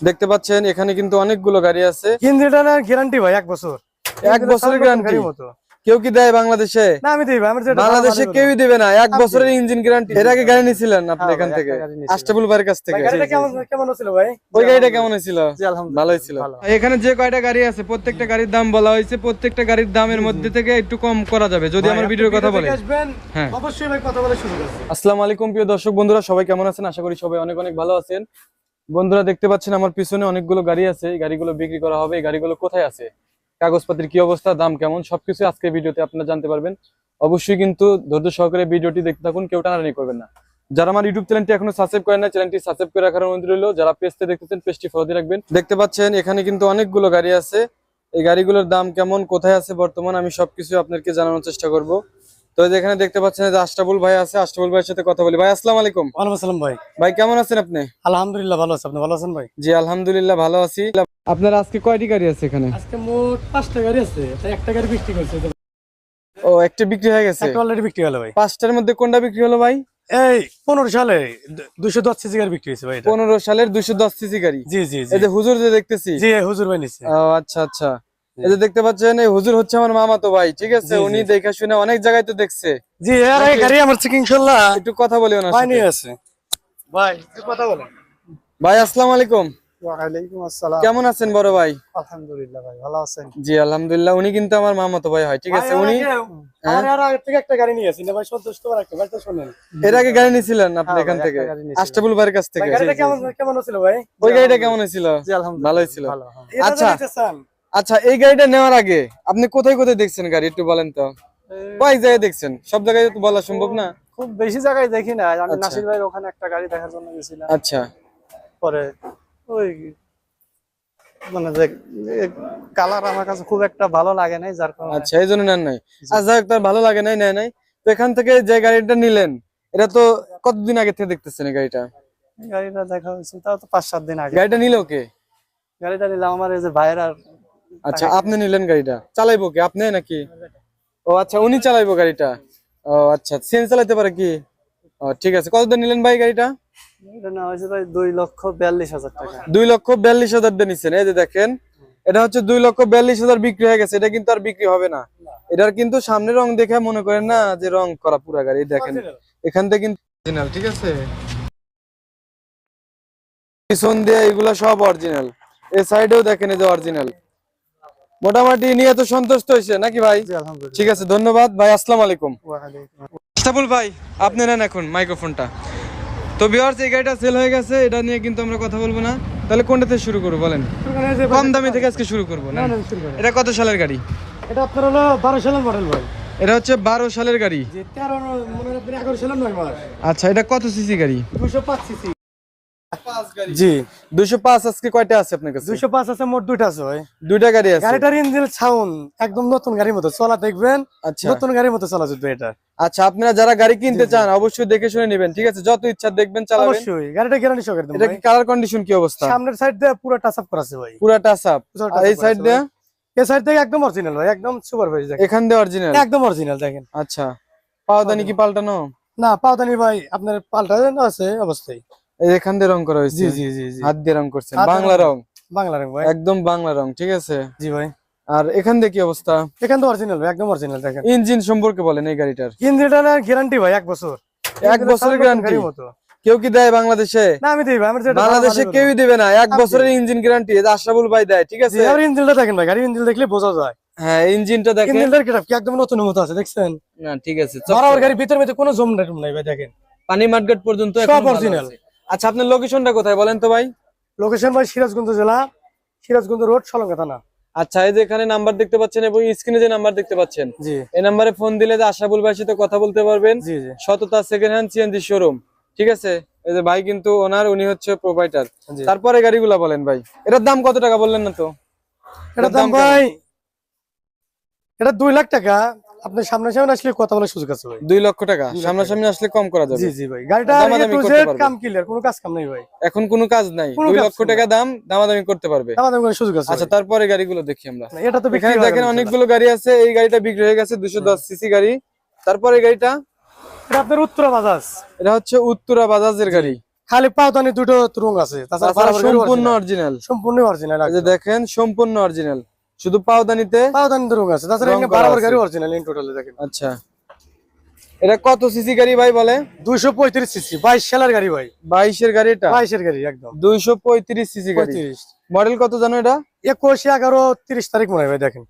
দেখতে পাচ্ছেন এখানে কিন্তু অনেকগুলো গাড়ি আছে। গ্যারান্টি ভাই এক বছর। এক বছরের? গাড়ির মতো। কেউ কি দেয় বাংলাদেশে? না আমি দিই আমার বাংলাদেশে কেউই দেবে না এক বছরের ইঞ্জিন গ্যারান্টি এর আগে গাড়ি নিয়েছিলেন আপনি হ্যাঁ এখান থেকে? আস্টাবুল ভাইয়ের কাছ থেকে। গাড়িটা কেমন কেমন ছিল ভাই? ওই গাড়িটা কেমন হয়েছিল? জি আলহামদুলিল্লাহ। ভালোই ছিল। এখানে যে কয়টা গাড়ি আছে প্রত্যেকটা গাড়ির দাম বলা হয়েছে প্রত্যেকটা গাড়ির দামের মধ্যে থেকে একটু কম করা যাবে যদি আমার ভিডিওর কথা বলে হ্যাঁ। অবশ্যই ভাই কথা বলে শুরু করছি। আসসালামু আলাইকুম প্রিয় দর্শক বন্ধুরা সবাই কেমন আছেন? আশা করি সবাই অনেক অনেক ভালো আছেন। বন্ধুরা দেখতে পাচ্ছেন আমার পিছনে অনেকগুলো গাড়ি আছে। এই গাড়িগুলো বিক্রি করা হবে। এই গাড়িগুলো কোথায় আছে? কাগজপত্রের কি অবস্থা? দাম কেমন? সবকিছু আজকে ভিডিওতে আপনারা জানতে পারবেন। অবশ্যই কিন্তু ধৈর্য সহকারে ভিডিওটি দেখতে থাকুন, কেউ টানাটানি করবেন না। যারা আমার ইউটিউব চ্যানেলটি এখনও সাবস্ক্রাইব করেন না চ্যানেলটি সাবস্ক্রাইব করে রাখার অনুরোধ রইল। যারা পেজতে দেখতেছেন পেজটি ফলো দিয়ে রাখবেন। দেখতে পাচ্ছেন, এখানে কিন্তু অনেকগুলো গাড়ি আছে। এই গাড়িগুলোর দাম কেমন? কোথায় আছে বর্তমান? আমি সবকিছু আপনাদেরকে জানানোর চেষ্টা করব। তো এই যে এখানে দেখতে পাচ্ছেন যে আশরাফুল ভাই আছে আশরাফুল ভাইয়ের সাথে কথা বলি। ভাই আসসালামু আলাইকুম। ওয়ালাইকুম আসসালাম ভাই। ভাই কেমন আছেন আপনি? আলহামদুলিল্লাহ ভালো আছে। আপনি ভালো আছেন ভাই? জি আলহামদুলিল্লাহ ভালো আছি। আপনার আজকে কয়টি গাড়ি আছে এখানে? আজকে মোট পাঁচটা গাড়ি আছে। তাই একটা গাড়ি বিক্রি করছে। ও একটা বিক্রি হয়ে গেছে? একটা অলরেডি বিক্রি হলো ভাই। পাঁচটার মধ্যে কোনটা বিক্রি হলো ভাই? এই পনেরো সালে দুশো দশ সিসি গাড়ি বিক্রি হয়েছে ভাই এটা। পনেরো সালের দুইশো দশ সিসি গাড়ি। জি জি জি। এই যে হুজুর যে দেখতেছি। জি হুজুর ভাই নিচ্ছে ও আচ্ছা আচ্ছা। এই যে দেখতে পাচ্ছেন এই হুজুর হচ্ছে আমার মামা তো ভাই ঠিক আছে। উনি দেখা শুনে অনেক জায়গায় তো দেখছে। জি এর আগে গাড়ি আমার থেকে ইনশাল্লাহ? একটু কথা বলি ওনার ভাই। নিয়ে আছে ভাই একটু কথা বলেন। ভাই আসসালামু আলাইকুম। কেমন আছেন বড় ভাই? আলহামদুলিল্লাহ ভাই ভালো আছেন? জি আলহামদুলিল্লাহ উনি কিন্তু আমার মামা তো ভাই হয় ঠিক আছে? উনি আর একটা গাড়ি ভাই সন্তুষ্ট শুনেন। এর আগে গাড়ি নিয়েছিলেন আপনি হ্যাঁ এখান থেকে? ভাইয়ের কাছ থেকে? গাড়িটা কেমন কেমন ছিল ভাই? ওই গাড়িটা কেমন হয়েছিল? জি আলহামদুলিল্লাহ। ভালোই ছিল। আচ্ছা। আচ্ছা এই গাড়িটা নেওয়ার আগে আপনি কোথায় কোথায় দেখছেন গাড়ি? একটু বলেন তো। কয়েক জায়গায় দেখছেন? সব জায়গায় তো বলা সম্ভব না? খুব বেশি জায়গায় দেখি না। আমি আচ্ছা। নাসির ভাইয়ের ওখানে একটা গাড়ি দেখার জন্য গেছিলাম। আচ্ছা। পরে ওই মানে যে কালার আমার কাছে খুব একটা ভালো লাগে নাই যার কারণে আচ্ছা এই জন্য নেন নাই। আচ্ছা তার ভালো লাগে নাই নেয় নাই। তো এখান থেকে যে গাড়িটা নিলেন এটা তো কতদিন আগে থেকে দেখতেছেন এই গাড়িটা? গাড়িটা দেখা হয়েছে তাও তো পাঁচ সাত দিন আগে। গাড়িটা নিল কে? গাড়িটা নিলাম আমার এই যে ভাইয়ের আর আচ্ছা আপনি নিলেন গাড়িটা? চালাইবো কি? আপনি নাকি? ও আচ্ছা উনি চালাইবো গাড়িটা? ও আচ্ছা সিএন চালাইতে পারে কি? ও ঠিক আছে। কতদিন নিলেন ভাই গাড়িটা? এটা নেওয়া হয়েছে ভাই দুই লক্ষ বিয়াল্লিশ হাজার টাকা। দুই লক্ষ বিয়াল্লিশ হাজার দিয়ে নিচ্ছেন এই যে দেখেন। এটা হচ্ছে দুই লক্ষ বিয়াল্লিশ হাজার বিক্রি হয়ে গেছে এটা কিন্তু আর বিক্রি হবে না। এটার কিন্তু সামনে রং দেখে মনে করেন না যে রং করা পুরা গাড়ি দেখেন। এখান থেকে কিন্তু অরিজিনাল ঠিক আছে? পিছন দিয়ে এগুলা সব অরিজিনাল এই সাইডেও দেখেন এই যে অরিজিনাল মোটামুটি নিয়ে তো সন্তুষ্ট হয়েছে নাকি ভাই? ঠিক আছে ধন্যবাদ। ভাই আসসালামু আলাইকুম। ভাই আপনি নেন এখন মাইক্রোফোনটা। তো ভিউয়ার্স এই গাড়িটা সেল হয়ে গেছে এটা নিয়ে কিন্তু আমরা কথা বলব না। তাহলে কোনটা থেকে শুরু করব বলেন? কম দামি থেকে আজকে শুরু করব না এটা কত সালের গাড়ি? এটা আপনার হলো বারো সালের মডেল ভাই। এটা হচ্ছে বারো সালের গাড়ি। আচ্ছা এটা কত সিসি গাড়ি? দুশো পাঁচ সিসি জি আজকে কয়টা আছে আপনার কাছে? আছে মোট দুইটা আছে ভাই। দুইটা গাড়ি আছে? গাড়িটার ইঞ্জিন সাউন্ড একদম নতুন গাড়ির মতো। চলা দেখবেন আচ্ছা। নতুন গাড়ির মতো চলা যাবে এটা। আচ্ছা আপনারা যারা গাড়ি কিনতে চান অবশ্যই দেখে শুনে নেবেন ঠিক আছে? যত ইচ্ছা দেখবেন চালাবেন। অবশ্যই গাড়িটা গ্যারান্টি সহ একদম এটা কি কালার কন্ডিশন কি অবস্থা? সামনের সাইড দিয়ে পুরো টাচ আপ করা আছে ভাই। পুরা টাচ আপ পুরো আর এই সাইড দিয়ে? এই সাইড থেকে একদম অরিজিনাল ভাই একদম সুপার ভাই দেখেন। এখান দিয়ে অরিজিনাল একদম অরিজিনাল দেখেন। আচ্ছা। পাওদানি কি পাল্টানো? না পাওদানি ভাই আপনার পাল্টা আছে অবস্থায় এই এখান দিয়ে রং করা হয়েছে। জি জি জি হাত দিয়ে রং করছেন। বাংলা রং। বাংলা রং ভাই। একদম বাংলা রং ঠিক আছে? জি ভাই। আর এখান দিয়ে কি অবস্থা? এখান তো অরিজিনাল একদম অরিজিনাল দেখেন। ইঞ্জিন সম্পর্কে বলেন এই গাড়িটার। ইঞ্জিনটার গ্যারান্টি ভাই এক বছর। এক বছরের মতো। কেউ কি দেয় বাংলাদেশে? না আমি দিই ভাই আমার যেটা বাংলাদেশে কেউই দেবে না এক বছরের ইঞ্জিন গ্যারান্টি আশরাফুল ভাই দেয় ঠিক আছে? আমার ইঞ্জিনটা দেখেন ভাই গাড়ির ইঞ্জিন দেখলে বোঝা যায়। হ্যাঁ ইঞ্জিনটা দেখেন। ইঞ্জিনটার কি একদম নতুন মতো আছে দেখছেন? না ঠিক আছে বরাবর গাড়ির ভিতর মধ্যে কোনো জম নাই ভাই দেখেন। পানি মার্কেট পর্যন্ত সব। আছে। আচ্ছা আপনার লোকেশনটা কোথায় বলেন তো ভাই? লোকেশন ভাই সিরাজগঞ্জ জেলা সিরাজগঞ্জ রোড সলঙ্গা থানা আচ্ছা এই যে এখানে নাম্বার দেখতে পাচ্ছেন এবং স্ক্রিনে যে নাম্বার দেখতে পাচ্ছেন জি। এই নাম্বারে ফোন দিলে যে আশাবুল ভাইয়ের সাথে কথা বলতে পারবেন। জি জি। সততা সেকেন্ড হ্যান্ড সিএনজি শোরুম ঠিক আছে? এই যে ভাই কিন্তু ওনার উনি হচ্ছে প্রোভাইডার। তারপরে গাড়িগুলা বলেন ভাই। এটার দাম কত টাকা বললেন না তো? এটার দাম ভাই এটা দুই লাখ টাকা। আপনি সামনে সামনে আসলে কথা বলার সুযোগ আছে ভাই। দুই লক্ষ টাকা। সামনাসামনি আসলে কম করা যাবে। জি জি ভাই। গাড়িটা পারবে। কাম ক্লিয়ার কোনো কাজ কাম নেই ভাই। এখন কোনো কাজ নাই। কোনো দুই লক্ষ নাই। টাকা দাম দামাদামি করতে পারবে। দামাদামি করার সুযোগ আছে আচ্ছা তারপরে গাড়িগুলো দেখি আমরা। এটা তো এখানে দেখেন অনেকগুলো গাড়ি আছে। এই গাড়িটা বিক্রি হয়ে গেছে দুশো দশ সিসি গাড়ি। তারপরে গাড়িটা? এটা আপনার উত্তরা বাজাজ। এটা হচ্ছে উত্তরা বাজাজের গাড়ি। খালি পাওদানি দুটো রং আছে। তাছাড়া সম্পূর্ণ অরিজিনাল সম্পূর্ণ অরিজিনাল এই যে দেখেন সম্পূর্ণ অরিজিনাল শুধু পাওদানিতে? পাওদানি রং আছে। তাছাড়া এখানে বারবার। গাড়ি অরিজিনাল ইন টোটালে দেখেন। আচ্ছা। এটা কত সিসি গাড়ি ভাই বলে? দুইশো পঁয়ত্রিশ সিসি বাইশ সালের গাড়ি ভাই। বাইশের গাড়ি এটা? বাইশের গাড়ি একদম। দুইশো পঁয়ত্রিশ সিসি গাড়ি। মডেল কত জানো এটা? একুশ এগারো তিরিশ তারিখ মনে হয় ভাই দেখেন।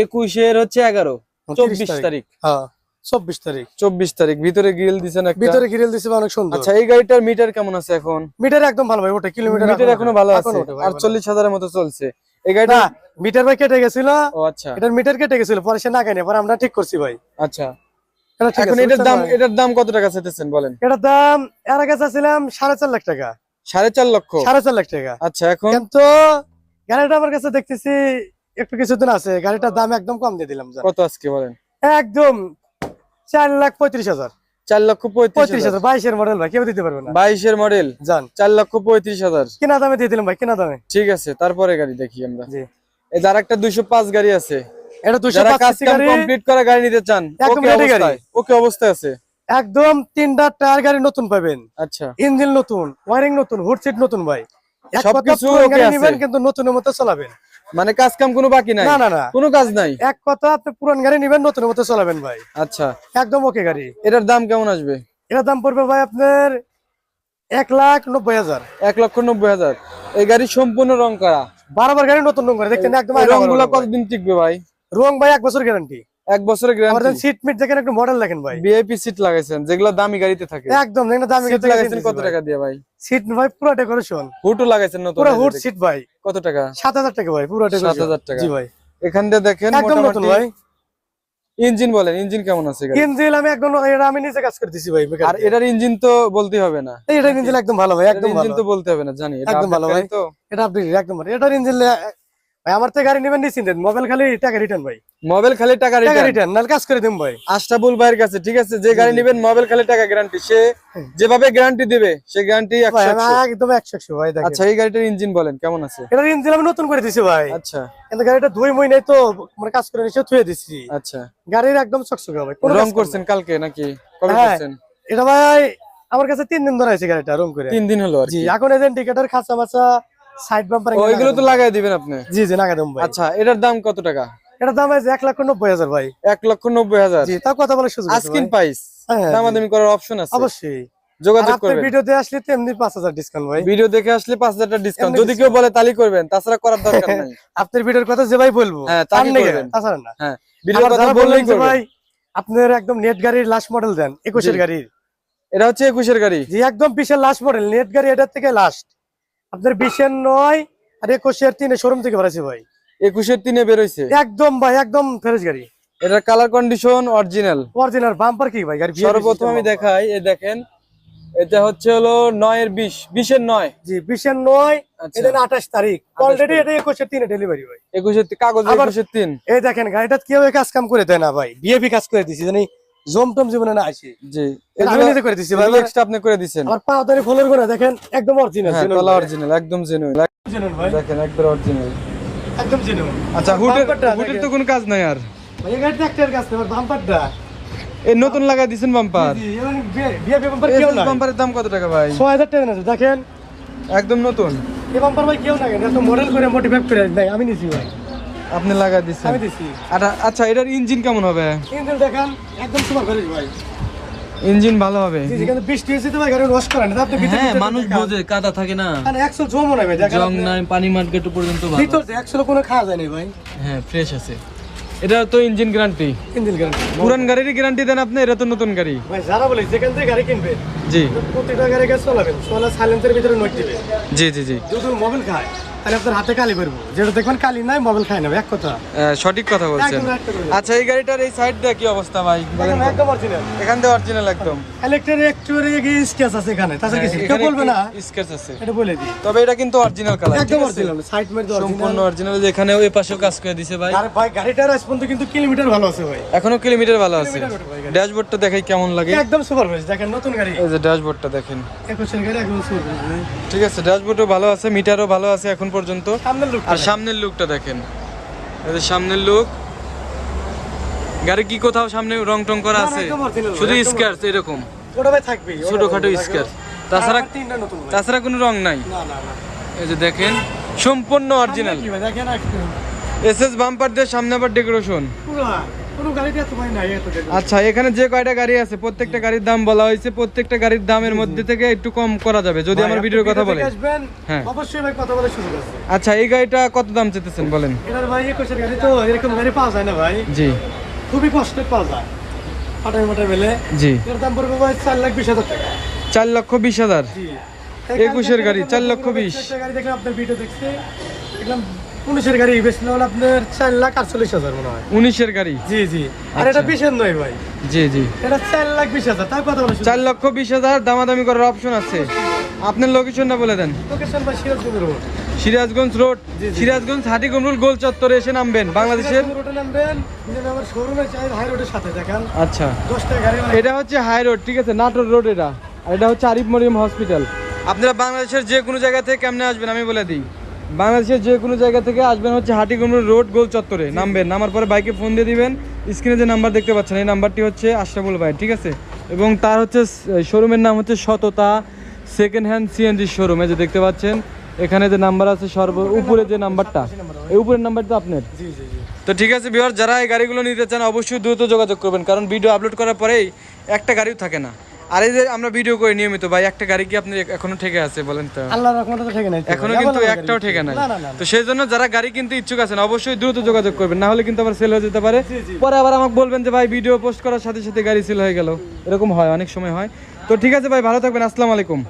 একুশের হচ্ছে এগারো। চব্বিশ তারিখ। তারিখ। হ্যাঁ চব্বিশ তারিখ। চব্বিশ তারিখ। ভিতরে গ্রিল দিছেন একটা। ভিতরে গ্রিল দিছে অনেক সুন্দর। আচ্ছা এই গাড়িটার মিটার কেমন আছে এখন? মিটার একদম ভালো ভাই ওটা কিলোমিটার মিটার এখনও ভালো আছে। এখনও ওঠে ভাই, ভালো। আটচল্লিশ হাজারের মতো চলছে। এই গাড়িটা মিটার ভাই কেটে গেছিল। ও আচ্ছা। এটার মিটার কেটে গেছিল পরে সে না কেনে পরে আমরা ঠিক করছি ভাই। আচ্ছা। এখন এটার দাম এটার দাম কত টাকা চাইতেছেন বলেন? এটার দাম এর আগে চাচ্ছিলাম সাড়ে চার লাখ টাকা। সাড়ে চার লক্ষ? সাড়ে চার লাখ টাকা। আচ্ছা এখন? কিন্তু গাড়িটা আমার কাছে দেখতেছি একটু কিছুদিন আছে গাড়িটার দাম একদম কম দিয়ে দিলাম কত আজকে বলেন? একদম চার লাখ পঁয়ত্রিশ হাজার। চার লক্ষ পঁয়ত্রিশ হাজার। বাইশের মডেল ভাই কেউ দিতে পারবে না। বাইশের মডেল চার লক্ষ পঁয়ত্রিশ হাজার। কিনা দামে দিয়ে দিলাম ভাই কিনা দামে। ঠিক আছে তারপরে গাড়ি দেখি আমরা। এই যার একটা দুইশো পাঁচ গাড়ি আছে। এটা কাম গাড়ি। কমপ্লিট করা গাড়ি নিতে চান ওকে। অবস্থায় ওকে অবস্থায় আছে। একদম তিনটা টায়ার গাড়ি নতুন পাবেন। আচ্ছা। ইঞ্জিন নতুন ওয়ারিং নতুন হুড সিট নতুন ভাই। সবকিছু কিন্তু নতুনের মতো চালাবেন। মানে কাজ কাম কোনো বাকি নাই? না না না। কোনো কাজ নাই? এক কথা আপনি পুরান গাড়ি নেবেন নতুন মতো চালাবেন ভাই। আচ্ছা। একদম ওকে গাড়ি। এটার দাম কেমন আসবে? এটার দাম পড়বে ভাই আপনার এক লাখ নব্বই হাজার। এক লক্ষ নব্বই হাজার। এই গাড়ি সম্পূর্ণ রং করা? বারবার গাড়ি নতুন রং করা দেখছেন একদম রংগুলো কতদিন টিকবে ভাই? রং ভাই এক বছর গ্যারান্টি এক বছরের গ্যারান্টি সিট মিট দেখেন একটু মডেল দেখেন ভাই। ভিআইপি সিট লাগাইছেন যেগুলো দামি গাড়িতে থাকে। একদম দেখেন দামি সিট লাগাইছেন কত টাকা দিয়ে ভাই? সিট ভাই পুরো ডেকোরেশন লাগাইছেন পুরো দেখি। সিট ভাই। কত টাকা? সাত হাজার টাকা ভাই পুরো ডেকোরেশন 7,000 টাকা। জি ভাই। এখান দিয়ে দেখেন একদম নতুন ভাই। ইঞ্জিন বলেন ইঞ্জিন কেমন আছে ইঞ্জিন আমি একদম এটা আমি নিজে কাজ করে দিছি ভাই আর এটার ইঞ্জিন তো বলতে হবে না। এটা ইঞ্জিন একদম ভালো ভাই একদম ইঞ্জিন তো বলতে হবে না জানি। এটা একদম ভালো ভাই। তো। এটা আপনি একদম ভালো। এটার ইঞ্জিন ভাই আমার থেকে গাড়ি নেবেন নিশ্চিন্তে। মোবাইল খালি টাকা রিটার্ন ভাই। মোবাইল খালি টাকা রিটার্ন নাহলে কাজ করে দিন ভাই। আশরাফুল ভাইয়ের কাছে ঠিক আছে? যে গাড়ি নেবেন মোবাইল খালি টাকা গ্যারান্টি সে যেভাবে গ্যারান্টি দিবে সে গ্যারান্টি একদম একশো একশো ভাই আচ্ছা এই গাড়িটার ইঞ্জিন বলেন কেমন আছে? এটার ইঞ্জিন আমি নতুন করে দিছি ভাই। আচ্ছা। কিন্তু গাড়িটা ধুই মই নাই তো মানে কাজ করে নিশ্চয় থুয়ে দিছি। আচ্ছা। গাড়ির একদম চকচকে ভাই রং করছেন কালকে নাকি? কবে হ্যাঁ। করছেন? এটা ভাই আমার কাছে তিন দিন ধরে আছে গাড়িটা রং করে। তিন দিন হলো আর জি এখন যে ইন্ডিকেটর খাঁচা মাছা সাইড বাম্পার ওইগুলো তো লাগাই দিবেন আপনি? জি জি নাগা দেবো আচ্ছা এটার দাম কত টাকা? এটা দাম আছে এক লাখ নব্বই হাজার ভাই। এক লক্ষ নব্বই হাজার। জি তাও কথা বলার সুযোগ আছে আস্কিন প্রাইস হ্যাঁ। দামাদামি করার অপশন আছে। অবশ্যই। যোগাযোগ করবেন। ভিডিওতে আসলে তো এমনি পাঁচ হাজার ডিসকাউন্ট ভাই। ভিডিও দেখে আসলে পাঁচ হাজার টাকা ডিসকাউন্ট যদি কেউ বলে তালি করবেন তাছাড়া করার দরকার নাই। আপনার ভিডিওর কথা যে ভাই বলব। হ্যাঁ, নেগে, করবেন। তাছাড়া না। হ্যাঁ ভিডিও কথা বললেই করবেন। ভাই আপনার একদম নেট গাড়ির লাস্ট মডেল দেন একুশের জি। গাড়ির। এটা হচ্ছে একুশের গাড়ি। জি একদম বিশের লাস্ট মডেল নেট গাড়ি এটার থেকে লাস্ট আপনার বিশের নয় আর একুশের তিনে শোরুম থেকে বাড়াইছে ভাই। একুশের তিনে বেরোইছে? একদম ভাই একদম ফ্রেশ গাড়ি। এটার colour condition original original bumper কি ভাই গাড়ি সর্বপ্রথম আমি দেখাই এই দেখেন এটা হচ্ছে হলো নয়ের বিশ বিশের নয়। জি বিশের নয় আচ্ছা। এটা আঠাশ তারিখ। অলরেডি এটা একুশের তিনে ডেলিভারি ভাই। একুশের কাগজ একুশের তিন। এই দেখেন গাড়িটা কীভাবে কাজ কাম করে দেয় না ভাই। বিএপি কাজ করে দিছি জানি জম টম জীবনে না আসি। জি। আমি নিজে করে দিছি ভাই এক্সট্রা আপনি করে দিছেন। আমার পা ধরে ফলোর করে দেখেন একদম অরিজিনাল তলা অরিজিনাল একদম জেনুইন ভাই। দেখেন একবার অরিজিনাল একদম জেনুইন আচ্ছা হুটের বাম্পারটা তো কোনো কাজ নাই আর। ভাই এই গাড়িটা একটার কাছে আমার বাম্পারটা এই নতুন লাগাই দিছেন বাম্পার জি বাম্পার কেউ না বাম্পারের দাম কত টাকা ভাই? ছয় হাজার টাকা আছে দেখেন। একদম নতুন। এই বাম্পার ভাই কেউ না কেন এত মডেল করে মোটিভেট করে দেয় আমি নিছি ভাই। আপনি লাগাই দিছেন। আমি দিছি। আচ্ছা আচ্ছা এটার ইঞ্জিন কেমন হবে? ইঞ্জিন দেখেন একদম সুপার ফ্রেশ ভাই। ইঞ্জিন ভালো হবে? বৃষ্টি হয়েছে তো ভাই গাড়ি ওয়াশ করেন না আপনি হ্যাঁ মানুষ বোঝে কাদা থাকে না। মানে একশো জমও নাই ভাই জং নাই পানি মার্কেট পর্যন্ত ভালো। ভিতর একশো কোনো খাওয়া যায়নি ভাই। হ্যাঁ ফ্রেশ আছে। এটা তো ইঞ্জিন গ্যারান্টি ইঞ্জিন গ্যারান্টি পুরান গাড়ির গ্যারান্টি দেন আপনি এটা তো নতুন গাড়ি। ভাই যারা বলে যেখান থেকে গাড়ি কিনবে জি। প্রত্যেকটা গাড়ি গাছ চলাবেন চলা সাইলেন্সের ভিতরে নোট দিবে। জি জি জি। যদি মোবাইল খায় তাহলে আপনার হাতে কালি করব। যেটা দেখবেন কালি নাই মোবাইল খায় না এক কথা। সঠিক কথা বলছেন। আচ্ছা এই গাড়িটার এই সাইডটা কি অবস্থা ভাই? একদম অরিজিনাল এখান থেকে অরিজিনাল একদম। ইলেকট্রিক একটু স্কেচ আছে এখানে তাছাড়া কিছু কেউ বলবে না। স্কেচ আছে। এটা বলে দিই। তবে এটা কিন্তু অরিজিনাল কালার একদম অরিজিনাল সাইড সম্পূর্ণ অরিজিনাল ওই পাশেও কাজ করে ভাই। আর ভাই গাড়িটার আজ পর্যন্ত কিন্তু কিলোমিটার ভালো আছে ভাই। এখনও কিলোমিটার ভালো আছে। ড্যাশবোর্ডটা দেখাই কেমন লাগে। একদম সুপার ফ্রেশ দেখেন নতুন গাড়ি। যে ড্যাশবোর্ডটা দেখেন। ফ্রেশ ঠিক আছে ড্যাশবোর্ডও ভালো আছে মিটারও ভালো আছে এখন পর্যন্ত। আর সামনের লুকটা দেখেন। সামনের লুক গাড়ি কি কোথাও সামনে রং টং করা আছে? শুধু স্কার্স এরকম। ছোটখাটো স্কার্স তাছাড়া তাছাড়া কোনো রং নাই। এই যে দেখেন সম্পূর্ণ অরিজিনাল ভাই? দেখেন বাম্পার দিয়ে সামনে আবার ডেকোরেশন আচ্ছা এখানে যে কয়টা গাড়ি আছে প্রত্যেকটা গাড়ির দাম বলা হয়েছে প্রত্যেকটা গাড়ির দামের মধ্যে থেকে একটু কম করা যাবে যদি আমার ভিডিওর কথা বলে হ্যাঁ। অবশ্যই ভাই কথা বলে শুরু করছে। আচ্ছা এই গাড়িটা কত দাম চেতেছেন বলেন। এটার ভাই একুশের গাড়ি তো এরকম গাড়ি পাওয়া যায় না ভাই। জি। খুবই কষ্টে পাওয়া যায় ফাটাই মাটাই মেলে। জি। এর দাম পড়বে ভাই চার লাখ বিশ হাজার টাকা। চার লক্ষ বিশ হাজার। জি। একুশের গাড়ি, চার লক্ষ বিশ। একটা গাড়ি দেখলাম আপনার ভিডিও দেখছি। দেখলাম উনিশের গাড়ি বেচলে হলো আপনার চার লাখ আটচল্লিশ হাজার মনে হয়। উনিশের গাড়ি? জি জি। আর এটা আচ্ছা। বিশের নয় ভাই। জি জি। এটা চার লাখ বিশ হাজার। তার কথা বলে চার লক্ষ বিশ হাজার দামাদামি করার অপশন আছে। আপনার লোকেশনটা বলে দেন। লোকেশন ভাই সিরাজগঞ্জ রোড সিরাজগঞ্জ রোড। সিরাজগঞ্জ হাটি কুমরুল গোল চত্বরে এসে নামবেন। বাংলাদেশের রোডে নামবেন। আমার শোরুমে চাই হাই রোডের সাথে দেখেন। আচ্ছা। গাড়ি এটা হচ্ছে হাই রোড ঠিক আছে? নাটোর রোড এটা। আর এটা হচ্ছে আরিফ মরিয়ম হসপিটাল আপনারা বাংলাদেশের যে কোনো জায়গা থেকে কেমনে আসবেন আমি বলে দিই। বাংলাদেশের যে কোনো জায়গা থেকে আসবেন হচ্ছে হাটিকুমরুল রোড গোল চত্বরে। নামবেন নামার পরে বাইকে ফোন দিয়ে দিবেন স্ক্রিনে যে নাম্বার দেখতে পাচ্ছেন এই নাম্বারটি হচ্ছে আশরাফুল ভাই ঠিক আছে? এবং তার হচ্ছে শোরুমের নাম হচ্ছে সততা সেকেন্ড হ্যান্ড সিএনজি শোরুম এই যে দেখতে পাচ্ছেন এখানে যে নাম্বার আছে সর্ব উপরে যে নাম্বারটা এই উপরের নাম্বারটা আপনার? জি জি জি। তো ঠিক আছে বিহার যারা এই গাড়িগুলো নিতে চান অবশ্যই দ্রুত যোগাযোগ করবেন কারণ ভিডিও আপলোড করার পরেই একটা গাড়িও থাকে না। আর এই যে আমরা ভিডিও করি নিয়মিত ভাই একটা গাড়ি কি আপনি এখনও ঠেকে আছে বলেন তো? আল্লাহর রহমতে তো ঠেকে নাই এখনও কিন্তু একটাও ঠেকে নাই। তো সেই জন্য যারা গাড়ি কিনতে ইচ্ছুক আছেন অবশ্যই দ্রুত যোগাযোগ করবেন। না হলে কিন্তু আবার সেল হয়ে যেতে পারে। পরে আবার আমাকে বলবেন যে ভাই ভিডিও পোস্ট করার সাথে সাথে গাড়ি সেল হয়ে গেল। এরকম হয় অনেক সময় হয়। তো ঠিক আছে ভাই ভালো থাকবেন। আসসালামু আলাইকুম।